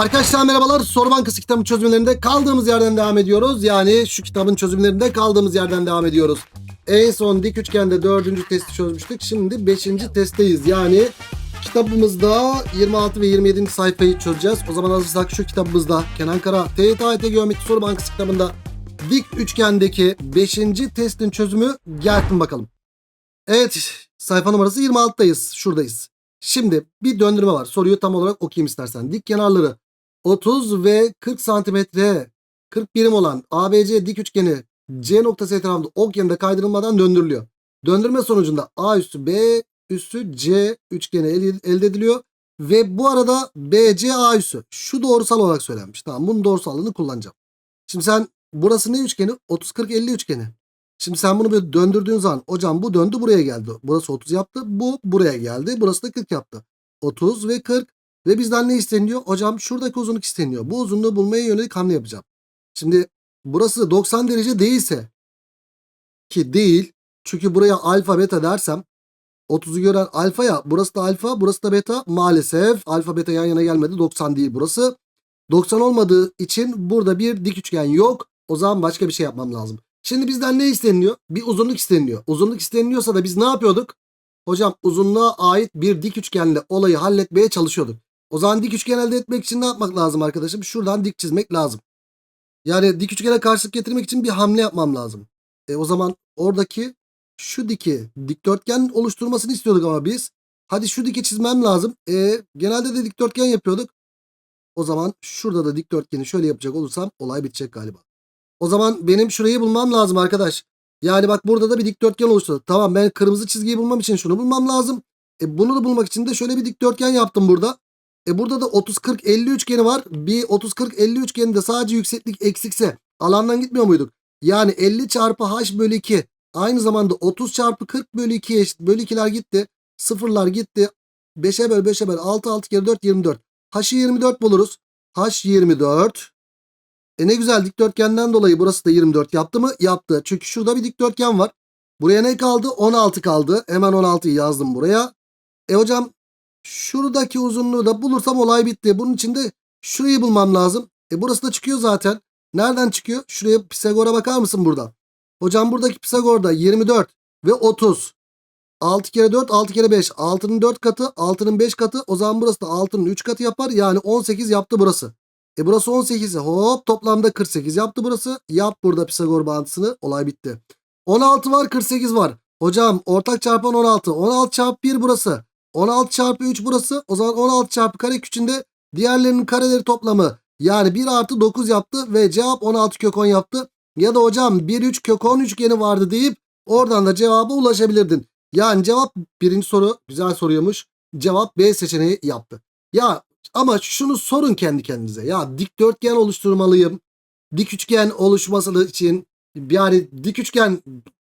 Arkadaşlar merhabalar. Soru Bankası kitabı çözümlerinde kaldığımız yerden devam ediyoruz. Yani şu kitabın çözümlerinde kaldığımız yerden devam ediyoruz. En son dik üçgende dördüncü testi çözmüştük. Şimdi beşinci testteyiz. Yani kitabımızda 26 ve 27. sayfayı çözeceğiz. O zaman hazırsak şu kitabımızda Kenan Kara TYT Geometri Soru Bankası kitabında dik üçgendeki 5. testin çözümü gelsin bakalım. Evet sayfa numarası 26'dayız. Şuradayız. Şimdi bir döndürme var. Soruyu tam olarak okuyayım istersen. Dik kenarları 30 ve 40 santimetre 40 birim olan ABC dik üçgeni C noktası etrafında ok yönünde kaydırılmadan döndürülüyor. Döndürme sonucunda A üstü B üstü C üçgeni el- elde ediliyor. Ve bu arada BC A üstü. Şu doğrusal olarak söylenmiş. Tamam bunun doğrusallığını kullanacağım. Şimdi sen burası ne üçgeni? 30-40-50 üçgeni. Şimdi sen bunu böyle döndürdüğün zaman hocam bu döndü buraya geldi. Burası 30 yaptı. Bu buraya geldi. Burası da 40 yaptı. 30 ve 40 ve bizden ne isteniyor? Hocam şuradaki uzunluk isteniyor. Bu uzunluğu bulmaya yönelik hamle yapacağım. Şimdi burası 90 derece değilse ki değil. Çünkü buraya alfa beta dersem 30'u gören alfa ya burası da alfa burası da beta maalesef alfa beta yan yana gelmedi 90 değil burası. 90 olmadığı için burada bir dik üçgen yok. O zaman başka bir şey yapmam lazım. Şimdi bizden ne isteniliyor? Bir uzunluk isteniliyor. Uzunluk isteniliyorsa da biz ne yapıyorduk? Hocam uzunluğa ait bir dik üçgenle olayı halletmeye çalışıyorduk. O zaman dik üçgen elde etmek için ne yapmak lazım arkadaşım? Şuradan dik çizmek lazım. Yani dik üçgene karşılık getirmek için bir hamle yapmam lazım. E o zaman oradaki şu diki dikdörtgen oluşturmasını istiyorduk ama biz. Hadi şu diki çizmem lazım. E genelde de dikdörtgen yapıyorduk. O zaman şurada da dikdörtgeni şöyle yapacak olursam olay bitecek galiba. O zaman benim şurayı bulmam lazım arkadaş. Yani bak burada da bir dikdörtgen oluştu. Tamam ben kırmızı çizgiyi bulmam için şunu bulmam lazım. E bunu da bulmak için de şöyle bir dikdörtgen yaptım burada. E burada da 30 40 50 üçgeni var. Bir 30 40 50 üçgeninde sadece yükseklik eksikse alandan gitmiyor muyduk? Yani 50 çarpı h bölü 2 aynı zamanda 30 çarpı 40 bölü 2 eşit. Bölü 2'ler gitti. Sıfırlar gitti. 5'e böl 5'e böl 6 6 kere 4 24. H'ı 24 buluruz. H 24. E ne güzel dikdörtgenden dolayı burası da 24 yaptı mı? Yaptı. Çünkü şurada bir dikdörtgen var. Buraya ne kaldı? 16 kaldı. Hemen 16'yı yazdım buraya. E hocam şuradaki uzunluğu da bulursam olay bitti. Bunun için de şurayı bulmam lazım. E burası da çıkıyor zaten. Nereden çıkıyor? Şuraya Pisagor'a bakar mısın burada? Hocam buradaki Pisagor'da 24 ve 30. 6 kere 4 6 kere 5. 6'nın 4 katı 6'nın 5 katı. O zaman burası da 6'nın 3 katı yapar. Yani 18 yaptı burası. E burası 18 hop toplamda 48 yaptı burası. Yap burada Pisagor bağıntısını olay bitti. 16 var 48 var. Hocam ortak çarpan 16. 16 çarpı 1 burası. 16 çarpı 3 burası. O zaman 16 çarpı kare küçüğünde diğerlerinin kareleri toplamı. Yani 1 artı 9 yaptı ve cevap 16 kök 10 yaptı. Ya da hocam 1 3 kök 10 üçgeni vardı deyip oradan da cevaba ulaşabilirdin. Yani cevap birinci soru güzel soruyormuş. Cevap B seçeneği yaptı. Ya ama şunu sorun kendi kendinize. Ya dikdörtgen oluşturmalıyım. Dik üçgen oluşması için yani dik üçgen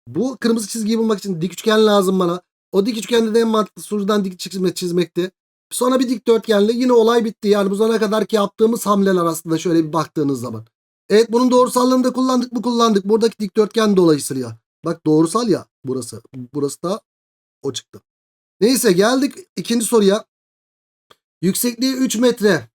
bu kırmızı çizgiyi bulmak için dik üçgen lazım bana. O dik üçgende de en mantıklı şuradan dik çizme, çizmekti. Sonra bir dikdörtgenle yine olay bitti. Yani bu zamana kadarki yaptığımız hamleler aslında şöyle bir baktığınız zaman. Evet bunun doğrusallığını da kullandık mı kullandık. Buradaki dikdörtgen dolayısıyla. Bak doğrusal ya burası. Burası da o çıktı. Neyse geldik ikinci soruya. Yüksekliği 3 metre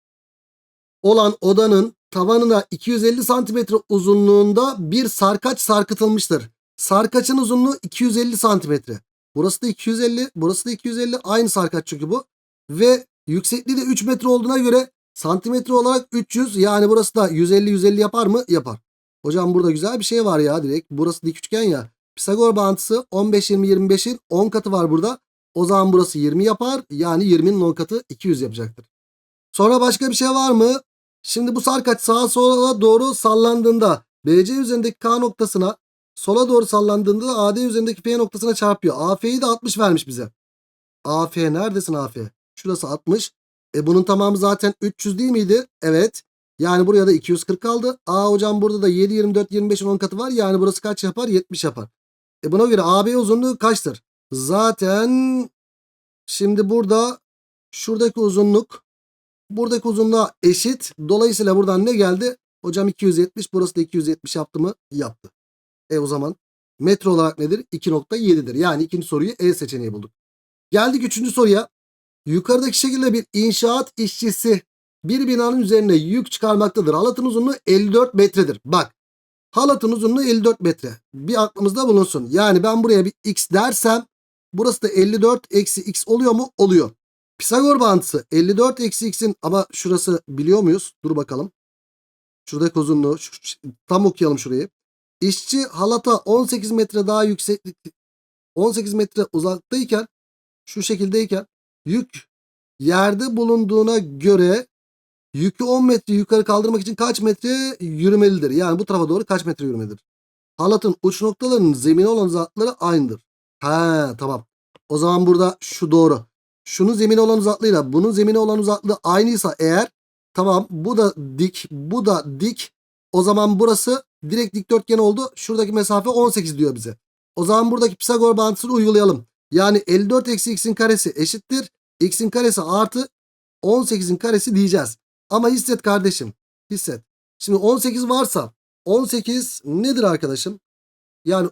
olan odanın tavanına 250 santimetre uzunluğunda bir sarkaç sarkıtılmıştır. Sarkaçın uzunluğu 250 santimetre. Burası da 250, burası da 250. Aynı sarkaç çünkü bu. Ve yüksekliği de 3 metre olduğuna göre santimetre olarak 300. Yani burası da 150-150 yapar mı? Yapar. Hocam burada güzel bir şey var ya direkt. Burası dik üçgen ya. Pisagor bağıntısı 15-20-25'in 10 katı var burada. O zaman burası 20 yapar. Yani 20'nin 10 katı 200 yapacaktır. Sonra başka bir şey var mı? Şimdi bu sarkaç sağa sola doğru sallandığında BC üzerindeki K noktasına sola doğru sallandığında da AD üzerindeki P noktasına çarpıyor. AF'yi de 60 vermiş bize. AF neredesin AF? Şurası 60. E bunun tamamı zaten 300 değil miydi? Evet. Yani buraya da 240 kaldı. A hocam burada da 7, 24, 25'in 10 katı var. Yani burası kaç yapar? 70 yapar. E buna göre AB uzunluğu kaçtır? Zaten şimdi burada şuradaki uzunluk buradaki uzunluğa eşit. Dolayısıyla buradan ne geldi? Hocam 270 burası da 270 yaptı mı? Yaptı. E o zaman metre olarak nedir? 2.7'dir. Yani ikinci soruyu E seçeneği bulduk. Geldik üçüncü soruya. Yukarıdaki şekilde bir inşaat işçisi bir binanın üzerine yük çıkarmaktadır. Halatın uzunluğu 54 metredir. Bak halatın uzunluğu 54 metre. Bir aklımızda bulunsun. Yani ben buraya bir x dersem burası da 54 eksi x oluyor mu? Oluyor. Pisagor bağıntısı 54 eksi x'in ama şurası biliyor muyuz? Dur bakalım. Şuradaki uzunluğu şu- tam okuyalım şurayı. İşçi halata 18 metre daha yükseklik 18 metre uzaktayken şu şekildeyken yük yerde bulunduğuna göre yükü 10 metre yukarı kaldırmak için kaç metre yürümelidir? Yani bu tarafa doğru kaç metre yürümelidir? Halatın uç noktalarının zemine olan uzaklıkları aynıdır. Ha tamam. O zaman burada şu doğru. Şunun zemine olan uzaklığıyla bunun zemine olan uzaklığı aynıysa eğer tamam bu da dik bu da dik. O zaman burası direkt dikdörtgen oldu. Şuradaki mesafe 18 diyor bize. O zaman buradaki Pisagor bağıntısını uygulayalım. Yani 54 eksi x'in karesi eşittir. x'in karesi artı 18'in karesi diyeceğiz. Ama hisset kardeşim. Hisset. Şimdi 18 varsa 18 nedir arkadaşım? Yani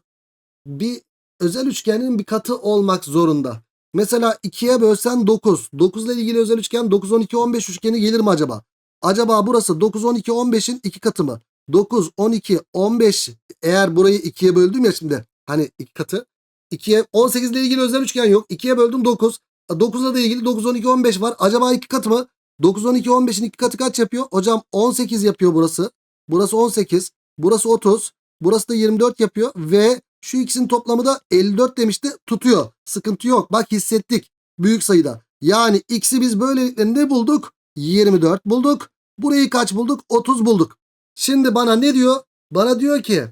bir özel üçgenin bir katı olmak zorunda. Mesela 2'ye bölsen 9. 9 ile ilgili özel üçgen 9, 12, 15 üçgeni gelir mi acaba? Acaba burası 9, 12, 15'in iki katı mı? 9, 12, 15 eğer burayı 2'ye böldüm ya şimdi hani iki katı. 2'ye 18 ile ilgili özel üçgen yok. 2'ye böldüm 9. 9'la da ilgili 9, 12, 15 var. Acaba iki katı mı? 9, 12, 15'in iki katı kaç yapıyor? Hocam 18 yapıyor burası. Burası 18. Burası 30. Burası da 24 yapıyor ve şu ikisinin toplamı da 54 demişti. Tutuyor. Sıkıntı yok. Bak hissettik. Büyük sayıda. Yani x'i biz böylelikle ne bulduk? 24 bulduk. Burayı kaç bulduk? 30 bulduk. Şimdi bana ne diyor? Bana diyor ki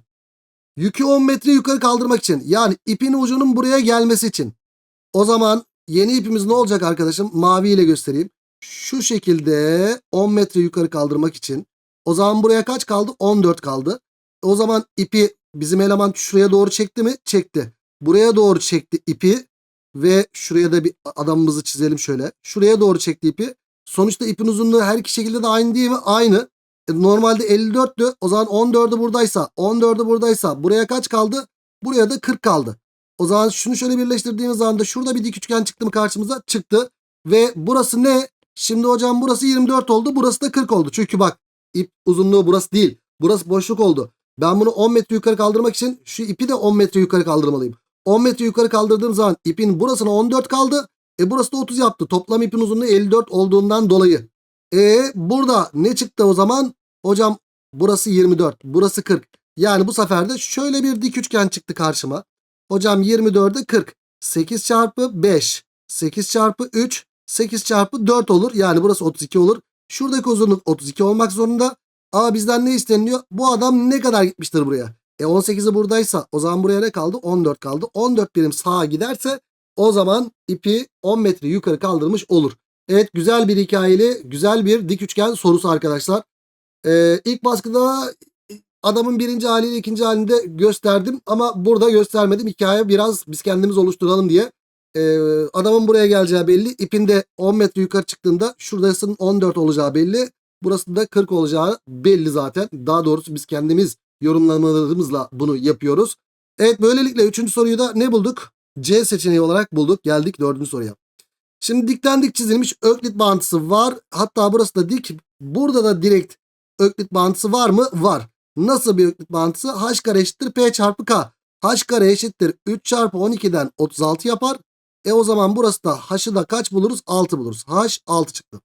yükü 10 metre yukarı kaldırmak için yani ipin ucunun buraya gelmesi için. O zaman yeni ipimiz ne olacak arkadaşım? Mavi ile göstereyim. Şu şekilde 10 metre yukarı kaldırmak için. O zaman buraya kaç kaldı? 14 kaldı. O zaman ipi bizim eleman şuraya doğru çekti mi? Çekti. Buraya doğru çekti ipi ve şuraya da bir adamımızı çizelim şöyle. Şuraya doğru çekti ipi. Sonuçta ipin uzunluğu her iki şekilde de aynı değil mi? Aynı. E, Normalde 54'tü. O zaman 14'ü buradaysa, 14'ü buradaysa buraya kaç kaldı? Buraya da 40 kaldı. O zaman şunu şöyle birleştirdiğimiz zaman da şurada bir dik üçgen çıktı mı karşımıza? Çıktı. Ve burası ne? Şimdi hocam burası 24 oldu. Burası da 40 oldu. Çünkü bak ip uzunluğu burası değil. Burası boşluk oldu. Ben bunu 10 metre yukarı kaldırmak için şu ipi de 10 metre yukarı kaldırmalıyım. 10 metre yukarı kaldırdığım zaman ipin burasına 14 kaldı. E burası da 30 yaptı. Toplam ipin uzunluğu 54 olduğundan dolayı. E burada ne çıktı o zaman? Hocam burası 24. Burası 40. Yani bu sefer de şöyle bir dik üçgen çıktı karşıma. Hocam 24'e 40. 8 çarpı 5. 8 çarpı 3. 8 çarpı 4 olur. Yani burası 32 olur. Şuradaki uzunluk 32 olmak zorunda. Ama bizden ne isteniliyor? Bu adam ne kadar gitmiştir buraya? E 18'i buradaysa o zaman buraya ne kaldı? 14 kaldı. 14 birim sağa giderse o zaman ipi 10 metre yukarı kaldırmış olur. Evet güzel bir hikayeli, güzel bir dik üçgen sorusu arkadaşlar. Ee, ilk baskıda adamın birinci haliyle ikinci halinde gösterdim ama burada göstermedim. Hikaye biraz biz kendimiz oluşturalım diye. Ee, adamın buraya geleceği belli. İpinde 10 metre yukarı çıktığında şuradasının 14 olacağı belli. Burası da 40 olacağı belli zaten. Daha doğrusu biz kendimiz yorumlamalarımızla bunu yapıyoruz. Evet böylelikle üçüncü soruyu da ne bulduk? C seçeneği olarak bulduk. Geldik dördüncü soruya. Şimdi dikten dik çizilmiş öklit bağıntısı var. Hatta burası da dik. Burada da direkt öklit bağıntısı var mı? Var. Nasıl bir öklit bağıntısı? H kare eşittir P çarpı K. H kare eşittir 3 çarpı 12'den 36 yapar. E o zaman burası da H'ı da kaç buluruz? 6 buluruz. H 6 çıktı.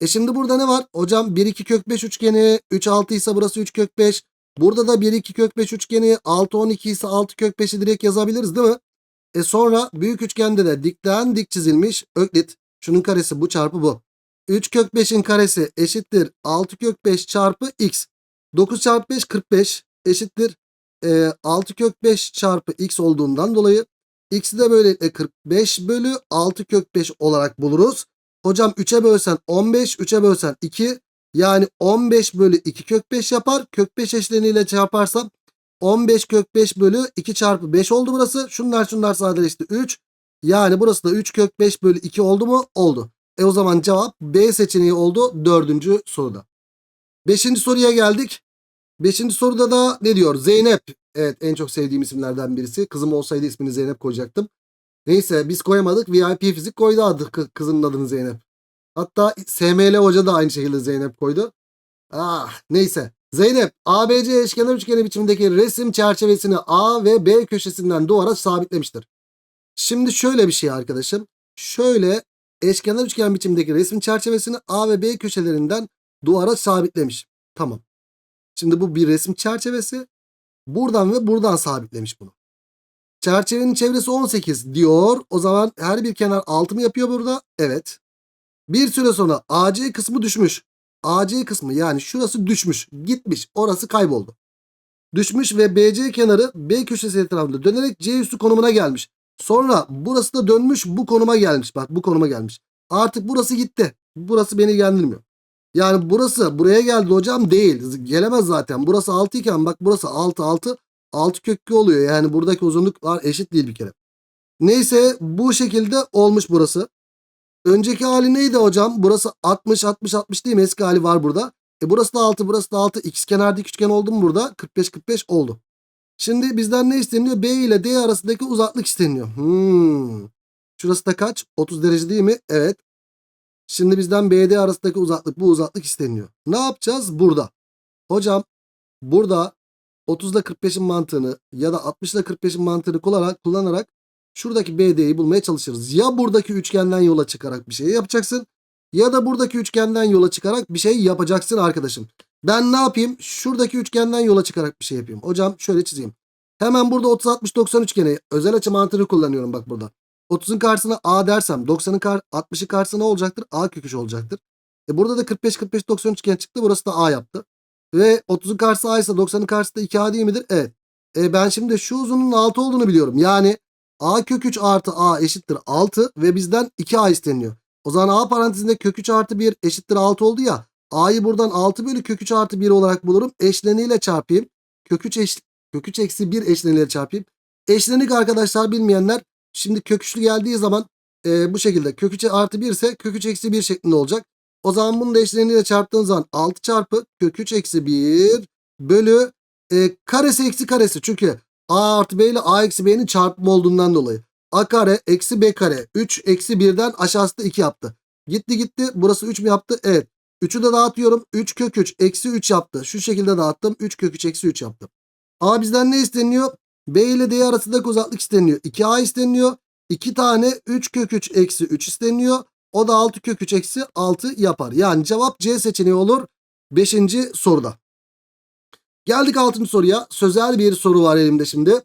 E şimdi burada ne var? Hocam 1 2 kök 5 üçgeni 3 6 ise burası 3 kök 5. Burada da 1 2 kök 5 üçgeni 6 12 ise 6 kök 5'i direkt yazabiliriz değil mi? E sonra büyük üçgende de dikten dik çizilmiş öklit. Şunun karesi bu çarpı bu. 3 kök 5'in karesi eşittir 6 kök 5 çarpı x. 9 çarpı 5 45 eşittir e, 6 kök 5 çarpı x olduğundan dolayı x'i de böylelikle 45 bölü 6 kök 5 olarak buluruz. Hocam 3'e bölsen 15, 3'e bölsen 2. Yani 15 bölü 2 kök 5 yapar. Kök 5 eşleniyle çarparsam 15 kök 5 bölü 2 çarpı 5 oldu burası. Şunlar şunlar sadeleşti 3. Yani burası da 3 kök 5 bölü 2 oldu mu? Oldu. E o zaman cevap B seçeneği oldu dördüncü soruda. Beşinci soruya geldik. Beşinci soruda da ne diyor? Zeynep. Evet en çok sevdiğim isimlerden birisi. Kızım olsaydı ismini Zeynep koyacaktım. Neyse biz koyamadık. VIP fizik koydu adı kı- kızının adını Zeynep. Hatta SML Hoca da aynı şekilde Zeynep koydu. Ah neyse. Zeynep ABC eşkenar üçgeni biçimindeki resim çerçevesini A ve B köşesinden duvara sabitlemiştir. Şimdi şöyle bir şey arkadaşım. Şöyle eşkenar üçgen biçimdeki resim çerçevesini A ve B köşelerinden duvara sabitlemiş. Tamam. Şimdi bu bir resim çerçevesi. Buradan ve buradan sabitlemiş bunu. Çerçevenin çevresi 18 diyor. O zaman her bir kenar 6 mı yapıyor burada? Evet. Bir süre sonra AC kısmı düşmüş. AC kısmı yani şurası düşmüş. Gitmiş. Orası kayboldu. Düşmüş ve BC kenarı B köşesi etrafında dönerek C üstü konumuna gelmiş. Sonra burası da dönmüş bu konuma gelmiş. Bak bu konuma gelmiş. Artık burası gitti. Burası beni ilgilendirmiyor. Yani burası buraya geldi hocam değil. Gelemez zaten. Burası 6 iken bak burası 6 6 6 köklü oluyor. Yani buradaki uzunluklar eşit değil bir kere. Neyse bu şekilde olmuş burası. Önceki hali neydi hocam? Burası 60 60 60 değil mi? Eski hali var burada. E burası da 6 burası da 6. İkizkenar dik üçgen oldu mu burada? 45 45 oldu. Şimdi bizden ne isteniyor? B ile D arasındaki uzaklık isteniyor. Hmm. Şurası da kaç? 30 derece değil mi? Evet. Şimdi bizden BD arasındaki uzaklık bu uzaklık isteniyor. Ne yapacağız? Burada. Hocam burada 30 ile 45'in mantığını ya da 60 ile 45'in mantığını kullanarak, kullanarak şuradaki BD'yi bulmaya çalışırız. Ya buradaki üçgenden yola çıkarak bir şey yapacaksın ya da buradaki üçgenden yola çıkarak bir şey yapacaksın arkadaşım. Ben ne yapayım? Şuradaki üçgenden yola çıkarak bir şey yapayım. Hocam şöyle çizeyim. Hemen burada 30 60 90 üçgeni özel açı mantığını kullanıyorum bak burada. 30'un karşısına A dersem 90'ın kar 60'ın karşısına olacaktır? A kök 3 olacaktır. E burada da 45 45 90 üçgen çıktı. Burası da A yaptı. Ve 30'un karşısı A ise 90'ın karşısı da 2A değil midir? Evet. E ben şimdi şu uzunluğun 6 olduğunu biliyorum. Yani A kök 3 artı A eşittir 6 ve bizden 2A isteniyor. O zaman A parantezinde kök 3 artı 1 eşittir 6 oldu ya. A'yı buradan 6 bölü kök 3 artı 1 olarak bulurum. Eşleniyle çarpayım. Kök 3, eş, kök 3 eksi 1 eşleniyle çarpayım. Eşlenik arkadaşlar bilmeyenler şimdi kök 3'lü geldiği zaman e, bu şekilde kök 3 artı 1 ise kök 3 eksi 1 şeklinde olacak. O zaman bunu da eşleniyle çarptığın zaman 6 çarpı kök 3 eksi 1 bölü e, karesi eksi karesi. Çünkü A artı B ile A eksi B'nin çarpımı olduğundan dolayı. A kare eksi B kare 3 eksi 1'den aşağısı da 2 yaptı. Gitti gitti burası 3 mü yaptı? Evet. 3'ü de dağıtıyorum. 3 kök 3 eksi 3 yaptı. Şu şekilde dağıttım. 3 kök 3 eksi 3 yaptım. A bizden ne isteniyor? B ile D arasındaki uzaklık isteniyor. 2A isteniyor. 2 tane 3 kök 3 eksi 3 isteniyor. O da 6 kök 3 eksi 6 yapar. Yani cevap C seçeneği olur. 5. soruda. Geldik 6. soruya. Sözel bir soru var elimde şimdi.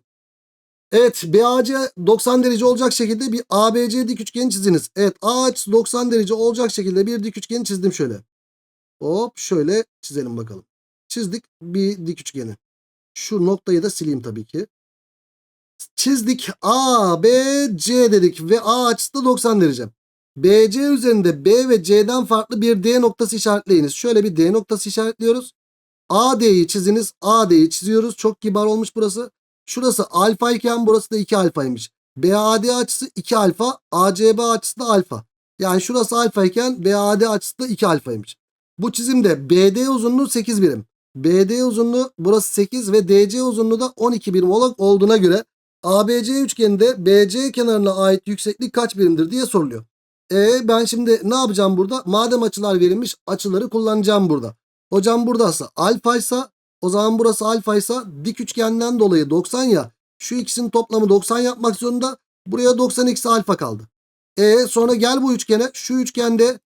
Evet BAC 90 derece olacak şekilde bir ABC dik üçgeni çiziniz. Evet A açısı 90 derece olacak şekilde bir dik üçgeni çizdim şöyle. Hop şöyle çizelim bakalım. Çizdik bir dik üçgeni. Şu noktayı da sileyim tabii ki. Çizdik A, B, C dedik ve A açısı da 90 derece. BC üzerinde B ve C'den farklı bir D noktası işaretleyiniz. Şöyle bir D noktası işaretliyoruz. AD'yi çiziniz. AD'yi çiziyoruz. Çok kibar olmuş burası. Şurası alfa iken burası da 2 alfaymış. BAD açısı 2 alfa. ACB açısı da alfa. Yani şurası alfa iken BAD açısı da 2 alfaymış. Bu çizimde BD uzunluğu 8 birim. BD uzunluğu burası 8 ve DC uzunluğu da 12 birim olarak olduğuna göre ABC üçgeninde BC kenarına ait yükseklik kaç birimdir diye soruluyor. E ben şimdi ne yapacağım burada? Madem açılar verilmiş açıları kullanacağım burada. Hocam buradası alfa ise o zaman burası alfa ise dik üçgenden dolayı 90 ya. Şu ikisinin toplamı 90 yapmak zorunda. Buraya 90 eksi alfa kaldı. E sonra gel bu üçgene. Şu üçgende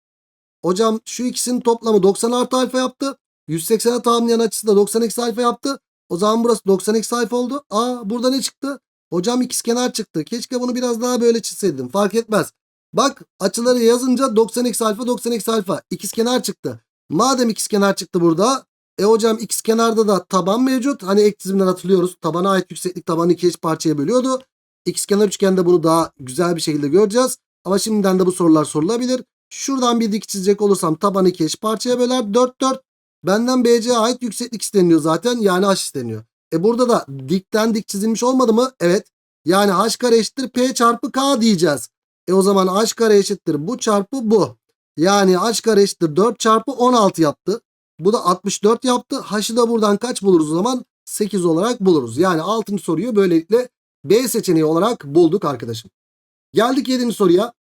hocam şu ikisinin toplamı 90 artı alfa yaptı. 180'e tamamlayan açısı da 90 eksi alfa yaptı. O zaman burası 90 eksi alfa oldu. Aa burada ne çıktı? Hocam ikizkenar çıktı. Keşke bunu biraz daha böyle çizseydim. Fark etmez. Bak açıları yazınca 90 eksi alfa 90 eksi alfa. İkizkenar çıktı. Madem ikizkenar çıktı burada. E hocam ikizkenarda da taban mevcut. Hani ek dizimden hatırlıyoruz. Tabana ait yükseklik tabanı iki eş parçaya bölüyordu. İkizkenar üçgende bunu daha güzel bir şekilde göreceğiz. Ama şimdiden de bu sorular sorulabilir. Şuradan bir dik çizecek olursam tabanı iki eş parçaya böler. 4 4. Benden BC'ye ait yükseklik isteniyor zaten. Yani H isteniyor. E burada da dikten dik çizilmiş olmadı mı? Evet. Yani H kare eşittir P çarpı K diyeceğiz. E o zaman H kare eşittir bu çarpı bu. Yani H kare eşittir 4 çarpı 16 yaptı. Bu da 64 yaptı. H'ı da buradan kaç buluruz o zaman? 8 olarak buluruz. Yani 6. soruyu böylelikle B seçeneği olarak bulduk arkadaşım. Geldik 7. soruya.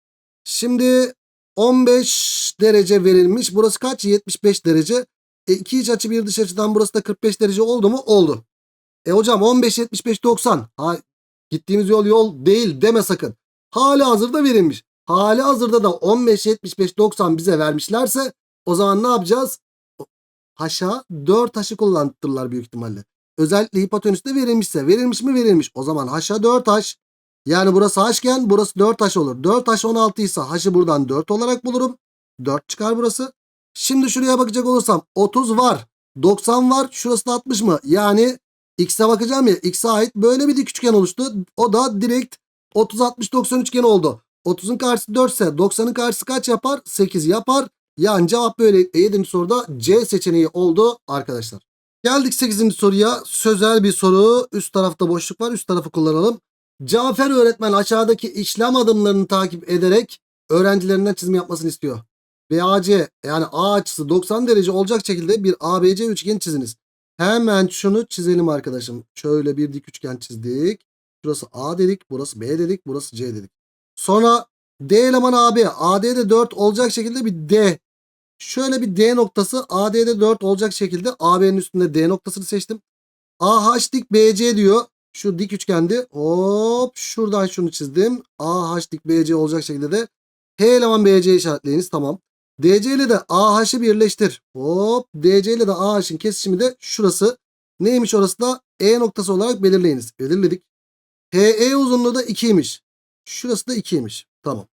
Şimdi 15 derece verilmiş. Burası kaç? 75 derece. E, iki iç açı bir dış açıdan burası da 45 derece oldu mu? Oldu. E hocam 15, 75, 90. Ha, gittiğimiz yol yol değil deme sakın. Hali hazırda verilmiş. Hali hazırda da 15, 75, 90 bize vermişlerse o zaman ne yapacağız? Haşa 4 haşı kullandırırlar büyük ihtimalle. Özellikle hipotenüste verilmişse. Verilmiş mi verilmiş. O zaman haşa 4 haş. Yani burası haşken burası 4 haş olur. 4 haş 16 ise haşı buradan 4 olarak bulurum. 4 çıkar burası. Şimdi şuraya bakacak olursam 30 var. 90 var. Şurası da 60 mı? Yani x'e bakacağım ya. X'e ait böyle bir dik üçgen oluştu. O da direkt 30 60 90 üçgeni oldu. 30'un karşısı 4 ise 90'ın karşısı kaç yapar? 8 yapar. Yani cevap böyle 7. soruda C seçeneği oldu arkadaşlar. Geldik 8. soruya. Sözel bir soru. Üst tarafta boşluk var. Üst tarafı kullanalım. Cafer öğretmen aşağıdaki işlem adımlarını takip ederek öğrencilerinden çizim yapmasını istiyor. BAC yani A açısı 90 derece olacak şekilde bir ABC üçgeni çiziniz. Hemen şunu çizelim arkadaşım. Şöyle bir dik üçgen çizdik. Burası A dedik, burası B dedik, burası C dedik. Sonra D elemanı AB, AD'de 4 olacak şekilde bir D. Şöyle bir D noktası AD'de 4 olacak şekilde AB'nin üstünde D noktasını seçtim. AH dik BC diyor. Şu dik üçgendi. Hop şuradan şunu çizdim. AH dik BC olacak şekilde de H eleman BC işaretleyiniz. Tamam. DC ile de AH'ı birleştir. Hop DC ile de AH'ın kesişimi de şurası. Neymiş orası da E noktası olarak belirleyiniz. Belirledik. HE uzunluğu da 2'ymiş. Şurası da 2'ymiş. Tamam.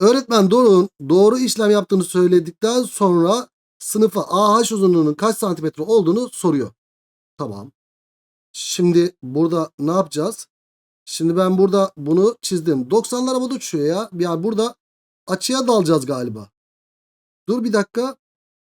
Öğretmen Doruk'un doğru işlem yaptığını söyledikten sonra sınıfa AH uzunluğunun kaç santimetre olduğunu soruyor. Tamam. Şimdi burada ne yapacağız? Şimdi ben burada bunu çizdim. 90'lar havada uçuyor ya. Yani burada açıya dalacağız galiba. Dur bir dakika.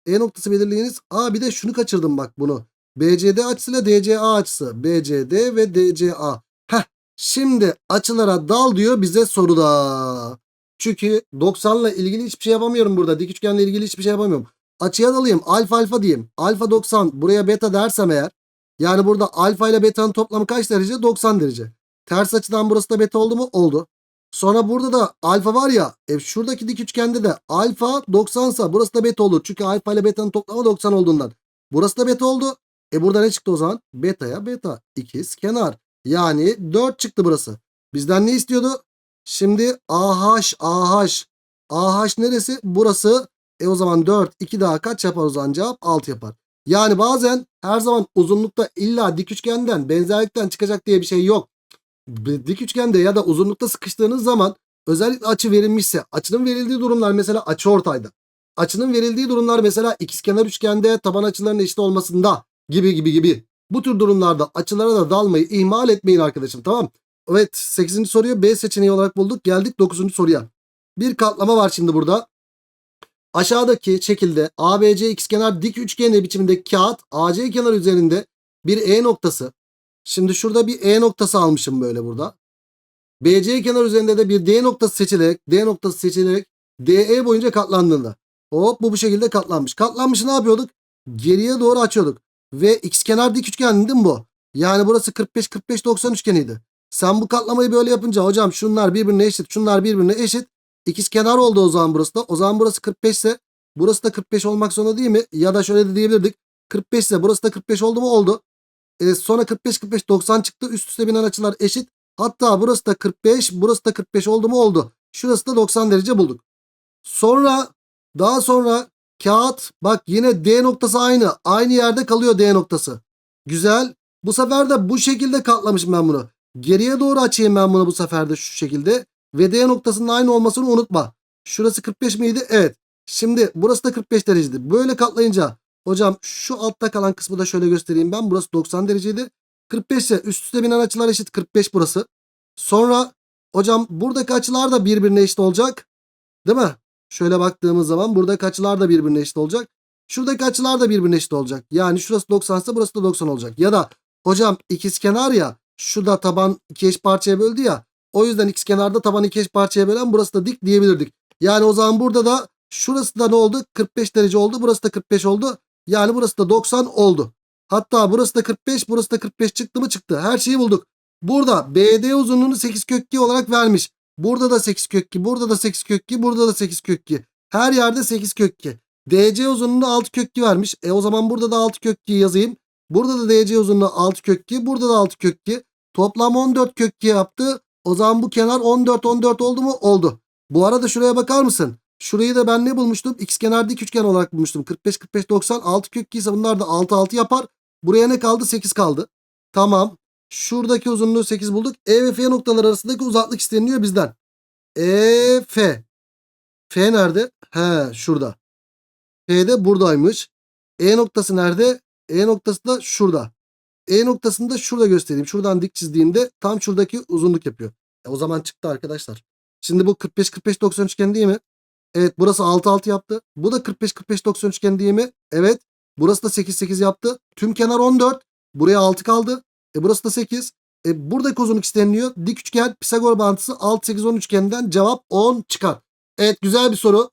E noktası belirleyiniz. Aa bir de şunu kaçırdım bak bunu. BCD açısıyla DCA açısı. BCD ve DCA. Heh. Şimdi açılara dal diyor bize soruda. Çünkü 90 ile ilgili hiçbir şey yapamıyorum burada. Dik üçgenle ilgili hiçbir şey yapamıyorum. Açıya dalayım. Alfa alfa diyeyim. Alfa 90. Buraya beta dersem eğer. Yani burada alfa ile beta'nın toplamı kaç derece? 90 derece. Ters açıdan burası da beta oldu mu? Oldu. Sonra burada da alfa var ya. E şuradaki dik üçgende de alfa 90 sa burası da beta olur. Çünkü alfa ile beta'nın toplamı 90 olduğundan. Burası da beta oldu. E burada ne çıktı o zaman? Beta'ya beta. İkiz kenar. Yani 4 çıktı burası. Bizden ne istiyordu? Şimdi AH AH. AH neresi? Burası. E o zaman 4 2 daha kaç yapar o zaman cevap? 6 yapar. Yani bazen her zaman uzunlukta illa dik üçgenden benzerlikten çıkacak diye bir şey yok. Dik üçgende ya da uzunlukta sıkıştığınız zaman özellikle açı verilmişse açının verildiği durumlar mesela açı ortayda. Açının verildiği durumlar mesela ikizkenar üçgende taban açılarının eşit olmasında gibi gibi gibi. Bu tür durumlarda açılara da dalmayı ihmal etmeyin arkadaşım tamam. Evet 8. soruyu B seçeneği olarak bulduk. Geldik 9. soruya. Bir katlama var şimdi burada. Aşağıdaki şekilde ABC ikizkenar dik üçgeni biçimindeki kağıt AC kenar üzerinde bir E noktası. Şimdi şurada bir E noktası almışım böyle burada. BC kenar üzerinde de bir D noktası seçilerek D noktası seçilerek DE boyunca katlandığında. Hop bu bu şekilde katlanmış. Katlanmışı ne yapıyorduk? Geriye doğru açıyorduk. Ve ikizkenar dik üçgen değil mi bu? Yani burası 45 45 90 üçgeniydi. Sen bu katlamayı böyle yapınca hocam şunlar birbirine eşit, şunlar birbirine eşit. İkiz kenar oldu o zaman burası da. O zaman burası 45 ise burası da 45 olmak zorunda değil mi? Ya da şöyle de diyebilirdik. 45 ise burası da 45 oldu mu? Oldu. E, sonra 45 45 90 çıktı. Üst üste binen açılar eşit. Hatta burası da 45, burası da 45 oldu mu? Oldu. Şurası da 90 derece bulduk. Sonra daha sonra kağıt bak yine D noktası aynı. Aynı yerde kalıyor D noktası. Güzel. Bu sefer de bu şekilde katlamışım ben bunu. Geriye doğru açayım ben bunu bu sefer de şu şekilde. Ve D noktasının aynı olmasını unutma. Şurası 45 miydi? Evet. Şimdi burası da 45 dereceydi. Böyle katlayınca hocam şu altta kalan kısmı da şöyle göstereyim ben. Burası 90 dereceydi. 45 ise üst üste binen açılar eşit 45 burası. Sonra hocam buradaki açılar da birbirine eşit olacak. Değil mi? Şöyle baktığımız zaman buradaki açılar da birbirine eşit olacak. Şuradaki açılar da birbirine eşit olacak. Yani şurası 90 ise burası da 90 olacak. Ya da hocam ikizkenar ya şu da taban iki eş parçaya böldü ya. O yüzden x kenarda tabanı iki parçaya bölen burası da dik diyebilirdik. Yani o zaman burada da şurası da ne oldu? 45 derece oldu. Burası da 45 oldu. Yani burası da 90 oldu. Hatta burası da 45, burası da 45 çıktı mı çıktı. Her şeyi bulduk. Burada BD uzunluğunu 8 kök 2 olarak vermiş. Burada da 8 kök 2. Burada da 8 kök 2. Burada da 8 kök 2. Her yerde 8 kök 2. DC uzunluğunda 6 kök 2 vermiş. E o zaman burada da 6 kök 2 yazayım. Burada da DC uzunluğu 6 kök 2. Burada da 6 kök 2. Toplam 14 kök 2 yaptı. O zaman bu kenar 14 14 oldu mu? Oldu. Bu arada şuraya bakar mısın? Şurayı da ben ne bulmuştum? X kenar dik üçgen olarak bulmuştum. 45 45 90 6 kök 2 ise bunlar da 6 6 yapar. Buraya ne kaldı? 8 kaldı. Tamam. Şuradaki uzunluğu 8 bulduk. E ve F noktaları arasındaki uzaklık isteniliyor bizden. E F. F nerede? He şurada. F de buradaymış. E noktası nerede? E noktası da şurada. E noktasını da şurada göstereyim. Şuradan dik çizdiğimde tam şuradaki uzunluk yapıyor. E, o zaman çıktı arkadaşlar. Şimdi bu 45 45 90 üçgen değil mi? Evet burası 6 6 yaptı. Bu da 45 45 90 üçgen değil mi? Evet. Burası da 8 8 yaptı. Tüm kenar 14. Buraya 6 kaldı. E burası da 8. E buradaki uzunluk isteniliyor. Dik üçgen Pisagor bağıntısı 6 8 10 üçgeninden cevap 10 çıkar. Evet güzel bir soru.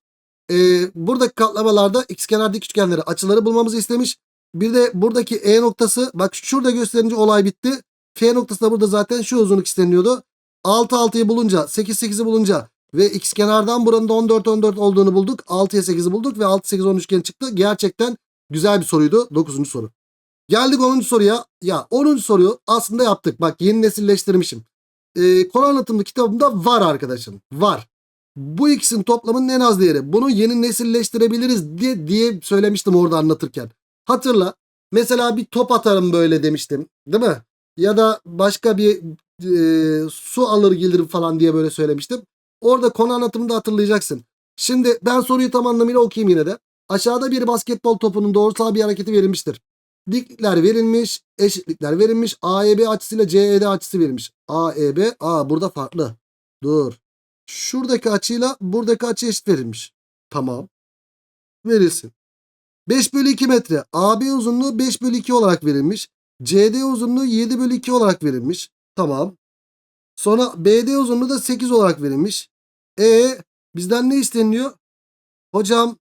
E, buradaki katlamalarda ikizkenar dik üçgenleri açıları bulmamızı istemiş. Bir de buradaki E noktası bak şurada gösterince olay bitti. F noktası da burada zaten şu uzunluk isteniliyordu. 6 6'yı bulunca 8 8'i bulunca ve x kenardan buranın da 14 14 olduğunu bulduk. 6'ya 8'i bulduk ve 6 8 10 üçgen çıktı. Gerçekten güzel bir soruydu. 9. soru. Geldik 10. soruya. Ya 10. soruyu aslında yaptık. Bak yeni nesilleştirmişim. Ee, konu anlatımlı kitabımda var arkadaşım. Var. Bu ikisinin toplamının en az değeri. Bunu yeni nesilleştirebiliriz diye, diye söylemiştim orada anlatırken. Hatırla. Mesela bir top atarım böyle demiştim. Değil mi? Ya da başka bir e, su alır gelir falan diye böyle söylemiştim. Orada konu anlatımında hatırlayacaksın. Şimdi ben soruyu tam anlamıyla okuyayım yine de. Aşağıda bir basketbol topunun doğrusal bir hareketi verilmiştir. Diklikler verilmiş, eşitlikler verilmiş. AEB açısıyla CED açısı verilmiş. AEB, A burada farklı. Dur. Şuradaki açıyla buradaki açı eşit verilmiş. Tamam. Verilsin. 5 bölü 2 metre. AB uzunluğu 5 bölü 2 olarak verilmiş. CD uzunluğu 7 bölü 2 olarak verilmiş. Tamam. Sonra BD uzunluğu da 8 olarak verilmiş. E bizden ne isteniyor? Hocam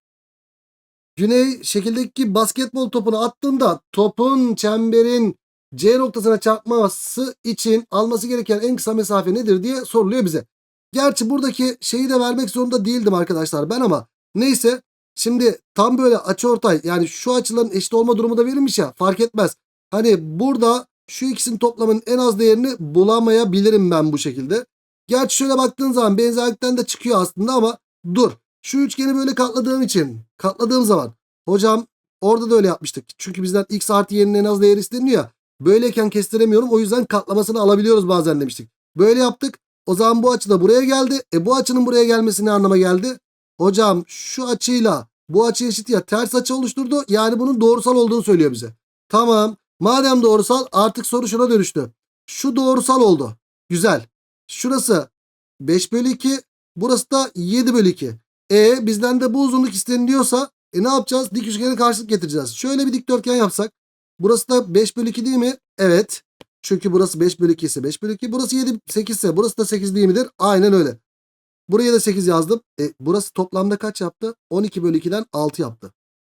Güney şekildeki basketbol topunu attığında topun çemberin C noktasına çarpması için alması gereken en kısa mesafe nedir diye soruluyor bize. Gerçi buradaki şeyi de vermek zorunda değildim arkadaşlar ben ama neyse şimdi tam böyle açıortay yani şu açıların eşit olma durumu da verilmiş ya fark etmez. Hani burada şu ikisinin toplamının en az değerini bulamayabilirim ben bu şekilde. Gerçi şöyle baktığın zaman benzerlikten de çıkıyor aslında ama dur. Şu üçgeni böyle katladığım için katladığım zaman hocam orada da öyle yapmıştık. Çünkü bizden x artı y'nin en az değeri isteniyor ya. Böyleyken kestiremiyorum o yüzden katlamasını alabiliyoruz bazen demiştik. Böyle yaptık. O zaman bu açı da buraya geldi. E bu açının buraya gelmesi ne anlama geldi? Hocam şu açıyla bu açı eşit ya ters açı oluşturdu. Yani bunun doğrusal olduğunu söylüyor bize. Tamam. Madem doğrusal artık soru şuna dönüştü. Şu doğrusal oldu. Güzel. Şurası 5 bölü 2. Burası da 7 bölü 2. E bizden de bu uzunluk isteniliyorsa e ne yapacağız? Dik üçgene karşılık getireceğiz. Şöyle bir dikdörtgen yapsak. Burası da 5 bölü 2 değil mi? Evet. Çünkü burası 5 bölü 2 ise 5 bölü 2. Burası 7 8 ise burası da 8 değil midir? Aynen öyle. Buraya da 8 yazdım. E, burası toplamda kaç yaptı? 12 bölü 2'den 6 yaptı.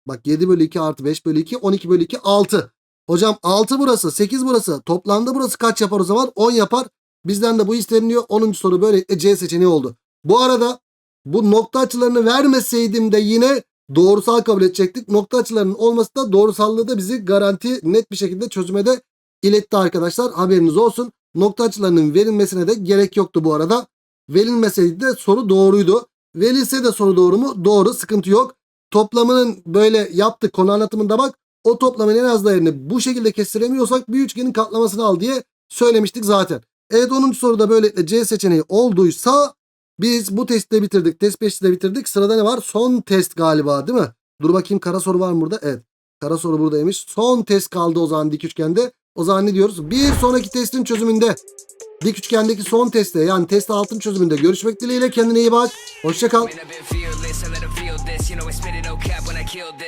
Bak 7 bölü 2 artı 5 bölü 2 12 bölü 2 6. Hocam 6 burası 8 burası. Toplamda burası kaç yapar o zaman? 10 yapar. Bizden de bu isteniliyor. 10. soru böyle e, C seçeneği oldu. Bu arada bu nokta açılarını vermeseydim de yine doğrusal kabul edecektik. Nokta açılarının olması da doğrusallığı da bizi garanti net bir şekilde çözüme de iletti arkadaşlar. Haberiniz olsun. Nokta açılarının verilmesine de gerek yoktu bu arada. Verilmeseydi de soru doğruydu. Verilse de soru doğru mu? Doğru. Sıkıntı yok. Toplamının böyle yaptık konu anlatımında bak. O toplamın en az değerini bu şekilde kestiremiyorsak bir üçgenin katlamasını al diye söylemiştik zaten. Evet 10. soruda böylelikle C seçeneği olduysa biz bu testi de bitirdik. Test 5'i de bitirdik. Sırada ne var? Son test galiba değil mi? Dur bakayım kara soru var mı burada? Evet. Kara soru buradaymış. Son test kaldı o zaman dik üçgende. O zaman ne diyoruz? Bir sonraki testin çözümünde dik üçgendeki son testte yani test altın çözümünde görüşmek dileğiyle kendine iyi bak. Hoşçakal.